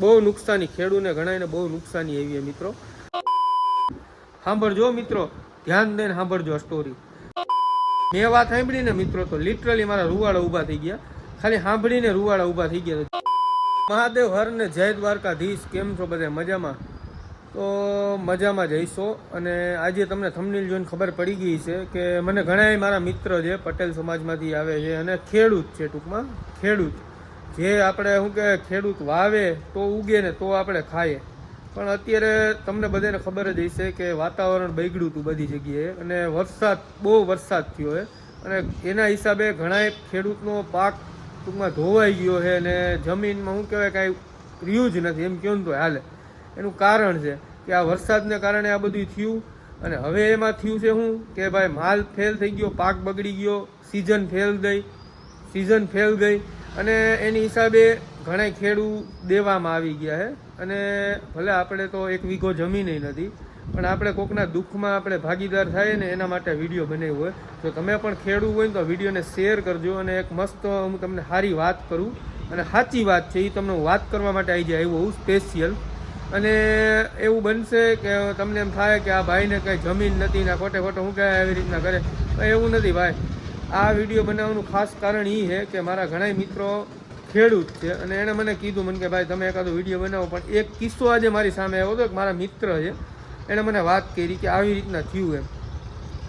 બહુ નુકસાની, ખેડૂને ઘણાને બહુ નુકસાની આવી મિત્રો. સાંભળજો મિત્રો, ધ્યાન દઈને સાંભળજો સ્ટોરી મેં વાત સાંભળીને મિત્રો, તો લિટરલી મારા રૂવાડા ઊભા થઈ ગયા. ખાલી સાંભળીને રૂવાડા ઊભા થઈ ગયા. મહાદેવ હર ને જય દ્વારકાધીશ, કેમ છો બધા? મજામાં? તો મજામાં જઈશો અને આજે તમને થમનીલ જોઈને ખબર પડી ગઈ છે કે મને ઘણા મારા મિત્ર છે પટેલ સમાજમાંથી આવે છે અને ખેડૂત છે ટૂંકમાં, ખેડૂત. જે આપણે શું કે ખેડૂત વાવે તો ઉગે ને તો આપણે ખાઈએ. પણ અત્યારે તમને બધાને ખબર જ હશે કે વાતાવરણ બગડ્યું હતું બધી જગ્યાએ અને વરસાદ, બહુ વરસાદ થયો છે અને એના હિસાબે ઘણા ખેડૂતનો પાક ટૂંકમાં ધોવાઈ ગયો છે અને જમીનમાં શું કહેવાય, કાંઈ રહ્યું જ નથી, એમ કહ્યું તો હાલે. એનું કારણ છે કે આ વરસાદને કારણે આ બધું થયું અને હવે એમાં થયું છે શું કે ભાઈ માલ ફેલ થઈ ગયો, પાક બગડી ગયો, સિઝન ફેલ ગઈ, સિઝન ફેલ ગઈ. અને એની હિસાબે ઘણા ખેડૂ દેવામાં આવી ગયા છે અને ભલે આપણે તો એક વીઘો જમીન નથી, પણ આપણે કોકના દુઃખમાં આપણે ભાગીદાર થાય ને એના માટે વીડિયો બનાવ્યો હોય. તો તમે પણ ખેડૂ હોય ને તો વિડીયોને શેર કરજો અને એક મસ્ત હું તમને સારી વાત કરું. અને સાચી વાત છે એ તમને વાત કરવા માટે આવી જાય એવું સ્પેશિયલ અને એવું બનશે કે તમને એમ થાય કે આ ભાઈને કંઈ જમીન નથી ને ખોટે ખોટો હું કહે આવી રીતના કરે. એવું નથી ભાઈ. આ વીડિયો બનાવવાનું ખાસ કારણ એ છે કે મારા ઘણા મિત્રો ખેડૂત છે અને એણે મને કીધું, મને કે ભાઈ તમે એકાદો વીડિયો બનાવો, પણ એક કિસ્સો આજે મારી સામે આવ્યો હતો કે મારા મિત્ર છે, એણે મને વાત કરી કે આવી રીતના થયું એમ.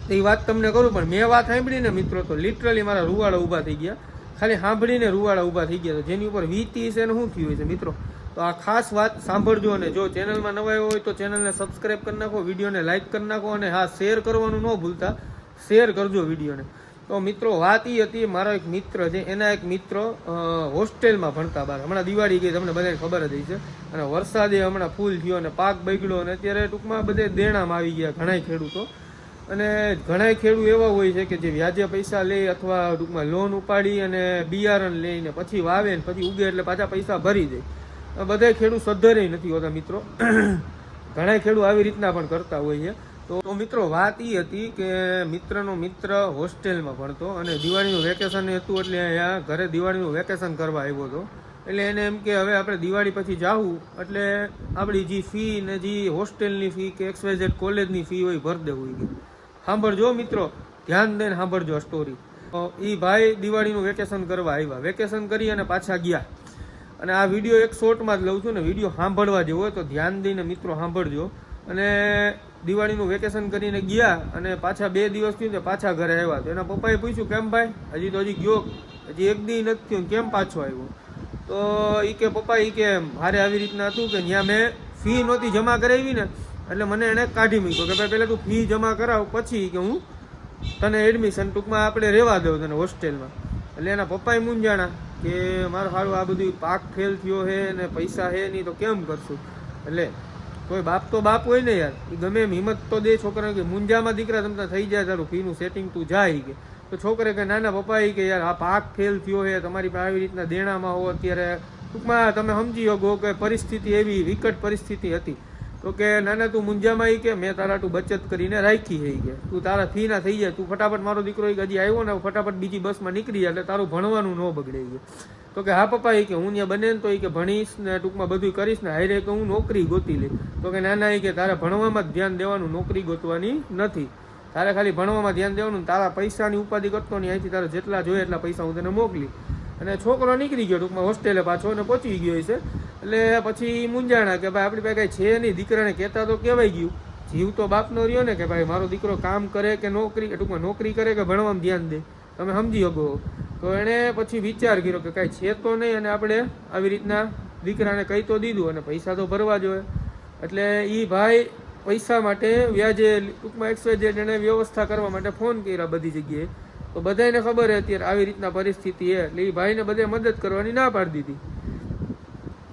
તો એ વાત તમને કરું, પણ મેં વાત સાંભળીને મિત્રો તો લિટરલી મારા રૂવાડા ઊભા થઈ ગયા. ખાલી સાંભળીને રૂવાડા ઊભા થઈ ગયા. તો જેની ઉપર વીતી છે ને શું થયું છે મિત્રો? તો આ ખાસ વાત સાંભળજો અને જો ચેનલમાં નવા હોય તો ચેનલને સબસ્ક્રાઈબ કરી નાખો, વિડીયોને લાઇક કરી નાખો અને હા શેર કરવાનું ન ભૂલતા. શેર કરજો વિડીયોને. તો મિત્રો, વાત એ હતી, મારો એક મિત્ર છે, એના એક મિત્ર હોસ્ટેલમાં ભણતા બાર. હમણાં દિવાળી ગઈ તમને બધાને ખબર જ છે. અને વરસાદે હમણાં ફૂલ થયો અને પાક બગડ્યો અને અત્યારે ટૂંકમાં બધે દેણામાં આવી ગયા ઘણાય ખેડૂતો. અને ઘણાય ખેડૂત એવા હોય છે કે જે વ્યાજે પૈસા લે અથવા ટૂંકમાં લોન ઉપાડી અને બિયારણ લઈને પછી વાવે ને પછી ઉગે એટલે પાછા પૈસા ભરી દે. બધા ખેડૂત સદ્ધરે નથી હોતા મિત્રો. ઘણા ખેડૂત આવી રીતના પણ કરતા હોય છે. તો મિત્રો, વાત એ હતી કે મિત્રનો મિત્ર હોસ્ટેલમાં ભણતો અને દિવાળીનું વેકેશન હતું એટલે અહીંયા ઘરે દિવાળીનું વેકેશન કરવા આવ્યો હતો. એટલે એને એમ કે હવે આપણે દિવાળી પછી જાવું, એટલે આપણી જે ફી ને જે હોસ્ટેલની ફી કે એક્સવાયઝેડ કોલેજની ફી હોય ભર દેવું હોય સાંભળજો મિત્રો, ધ્યાન દઈને સાંભળજો સ્ટોરી એ ભાઈ દિવાળીનું વેકેશન કરવા આવ્યા. વેકેશન કરી અને પાછા ગયા. અને આ વીડિયો એક શોર્ટમાં જ લઉં છું ને વીડિયો સાંભળવા જેવો હોય તો ધ્યાન દઈને મિત્રો સાંભળજો. અને દિવાળીનું વેકેશન કરીને ગયા અને પાછા બે દિવસ થયું ને પાછા ઘરે આવ્યા. તો એના પપ્પાએ પૂછ્યું, કેમ ભાઈ? હજી તો હજી ગયો. હજી એક દી નથી થયું. કેમ પાછો આવ્યો? તો એ કે પપ્પા એ કે મારે આવી રીતના હતું કે ત્યાં મેં ફી નહોતી જમા કરાવી ને, એટલે મને એણે કાઢી મૂક્યો. કે ભાઈ પહેલાં તું ફી જમા કરાવ, પછી કે હું તને એડમિશન ટૂંકમાં આપણે રહેવા દઉં તને હોસ્ટેલમાં એટલે એના પપ્પાએ મૂંઝાણા કે, મારું સારું આ બધું પાક ફેલ થયો છે ને પૈસા છે નહીં તો કેમ કરશું? એટલે કોઈ બાપ તો બાપ હોય ને યાર. ગમે એમ હિંમત તો દે છોકરાને કે મુંજામાં દીકરા તમતા થઈ જાય તારું, ફીનું સેટિંગ તું જાય કે. તો છોકરે કે નાના પપ્પા કે યાર, આ પાક ફેલ થયો છે તમારી પાસે આવી રીતના દેણામાં હો અત્યારે. ટૂંકમાં તમે સમજી શકો કે પરિસ્થિતિ એવી, વિકટ પરિસ્થિતિ હતી. તો કે નાના તું મુંજામાં કે, મેં તારા તું બચત કરીને રાખી છે કે. તું તારા ફી ના થઈ જાય, તું ફટાફટ મારો દીકરો હજી આવ્યો ને, ફટાફટ બીજી બસમાં નીકળી જાય એટલે તારું ભણવાનું ન બગડે કે. તો કે, હા, પપ્પા એ કે હું ત્યાં બને ને તો એ કે ભણીશ ને ટૂંકમાં બધું કરીશ ને હારે કે હું નોકરી ગોતી લઈ તો કે નાના એ કે તારે ભણવામાં જ ધ્યાન દેવાનું, નોકરી ગોતવાની નથી. તારે ખાલી ભણવામાં ધ્યાન દેવાનું તારા પૈસાની ઉપાધિ કરતો નહીં, અહીંથી તારે જેટલા જોઈએ એટલા પૈસા હું તને મોકલી. અને છોકરો નીકળી ગયો ટૂંકમાં હોસ્ટેલે પાછો અને પહોંચી ગયો છે એટલે પછી મૂંઝાણા કે, ભાઈ, આપણી પાસે કાંઈ છે નહીં. દીકરાને કહેતા તો કહેવાય ગયું. જીવ તો બાપનો રહ્યો ને કે, ભાઈ, મારો દીકરો કામ કરે કે નોકરી, ટૂંકમાં નોકરી કરે કે ભણવામાં ધ્યાન દે. તમે સમજી શકો. તો એણે પછી વિચાર કર્યો કે કાંઈ છે તો નહીં અને આપણે આવી રીતના દીકરાને કહી તો દીધું અને પૈસા તો ભરવા જોઈએ એટલે એ ભાઈ પૈસા માટે વ્યાજે ટૂંકમાં એક્સવાય એણે વ્યવસ્થા કરવા માટે ફોન કર્યા બધી જગ્યાએ. તો બધાને ખબર અત્યારે આવી રીતના પરિસ્થિતિ છે. એટલે એ ભાઈને બધે મદદ કરવાની ના પાડી દીધી.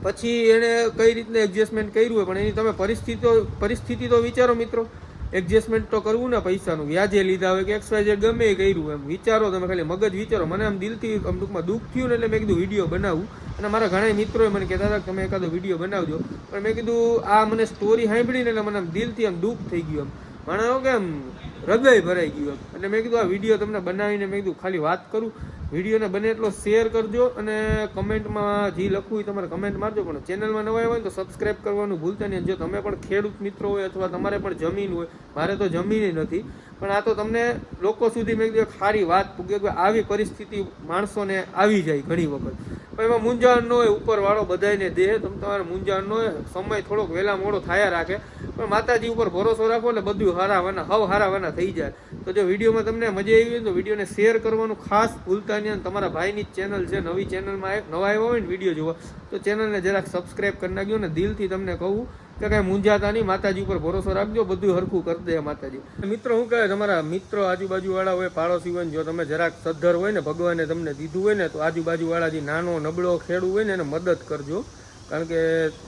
પછી એણે કઈ રીતના એડજસ્ટમેન્ટ કર્યું હોય પણ એની તમે પરિસ્થિતિ પરિસ્થિતિ તો વિચારો મિત્રો. એડજસ્ટમેન્ટ તો કરવું ને પૈસાનું. વ્યાજે લીધા હોય કે એક્સવાય ગમે એ કર્યું એમ. વિચારો તમે ખાલી મગજ વિચારો. મને આમ દિલથી આમ ટૂંકમાં દુઃખ થયું ને એટલે મેં કીધું વીડિયો બનાવું. અને મારા ઘણા મિત્રોએ મને કહેતા હતા કે તમે એકાદો વીડિયો બનાવજો. પણ મેં કીધું આ મને સ્ટોરી સાંભળીને એટલે મને આમ દિલથી આમ દુઃખ થઈ ગયું એમ. મને કે આમ હૃદય ભરાઈ ગયું એમ. એટલે મેં કીધું આ વીડિયો તમને બનાવીને મેં કીધું ખાલી વાત કરું. વિડીયોને બને એટલો શેર કરજો અને કમેન્ટમાં જે લખવું હોય તમારે કમેન્ટ મારજો. પણ ચેનલમાં નવા હોય તો સબસ્ક્રાઈબ કરવાનું ભૂલતા નહીં. જો તમે પણ ખેડૂત મિત્રો હોય અથવા તમારે પણ જમીન હોય, મારે તો જમીન નથી. પણ આ તો તમને લોકો સુધી મેં કીધું સારી વાત પૂગે કે આવી પરિસ્થિતિ માણસોને આવી જાય ઘણી વખત. પણ એમાં મૂંઝાણ ન હોય, ઉપરવાળો બધાને દે. તમે તમારે મૂંઝાણ ન હોય, સમય થોડોક વહેલા મોડો થયા રાખે. પણ માતાજી ઉપર ભરોસો રાખો એટલે બધું હારાવાના, હવ હારાવાના થઈ જાય. તો જો વિડીયોમાં તમને મજા આવી હોય તો વિડીયોને શેર કરવાનું ખાસ ભૂલતા અને તમારા ભાઈની જ ચેનલ છે, નવી ચેનલમાં એક નવા આવ્યો હોય ને વીડિયો જોવા, તો ચેનલને જરાક સબસ્ક્રાઇબ કરી નાખજો ને દિલથી તમને કહું કે કાંઈ મૂંઝાતા નહીં માતાજી ઉપર ભરોસો રાખજો બધું હરખું કરી દે માતાજી. મિત્રો શું કહે, તમારા મિત્રો આજુબાજુવાળા હોય, પાડોશી હોય ને જો તમે જરાક સદ્ધર હોય ને, ભગવાને તમને દીધું હોય ને, તો આજુબાજુવાળા જે નાનો નબળો ખેડૂ હોય ને, એને મદદ કરજો. કારણ કે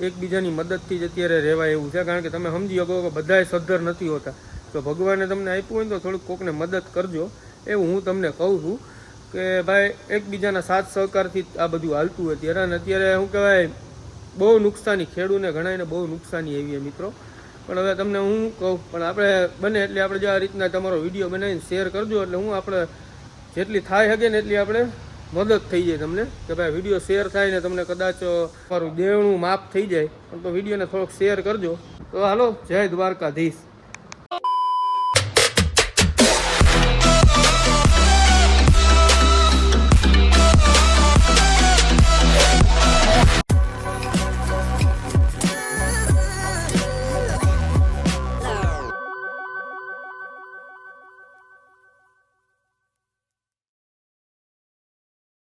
એકબીજાની મદદથી જ અત્યારે રહેવાય એવું છે. કારણ કે તમે સમજી શકો કે બધાય સદ્ધર નથી હોતા. તો ભગવાને તમને આપ્યું હોય ને, તો થોડુંક કોકને મદદ કરજો. એવું હું તમને કહું છું. કે ભાઈ, એકબીજાના સાથ સહકારથી આ બધું હાલતું હોય ત્યારે. અને અત્યારે શું કહેવાય, બહુ નુકસાની, ખેડૂને ઘણાને બહુ નુકસાની એવી મિત્રો. પણ હવે તમને હું કહું, પણ આપણે બને એટલે આપણે જો આ રીતના તમારો વીડિયો બનાવીને શેર કરજો, એટલે હું આપણે જેટલી થાય શકે ને એટલી આપણે મદદ થઈ જાય તમને. કે ભાઈ, વીડિયો શેર થાય ને તમને કદાચ તમારું દેવણું માફ થઈ જાય, પણ તો વિડીયોને થોડોક શેર કરજો. તો હાલો, જય દ્વારકાધીશ.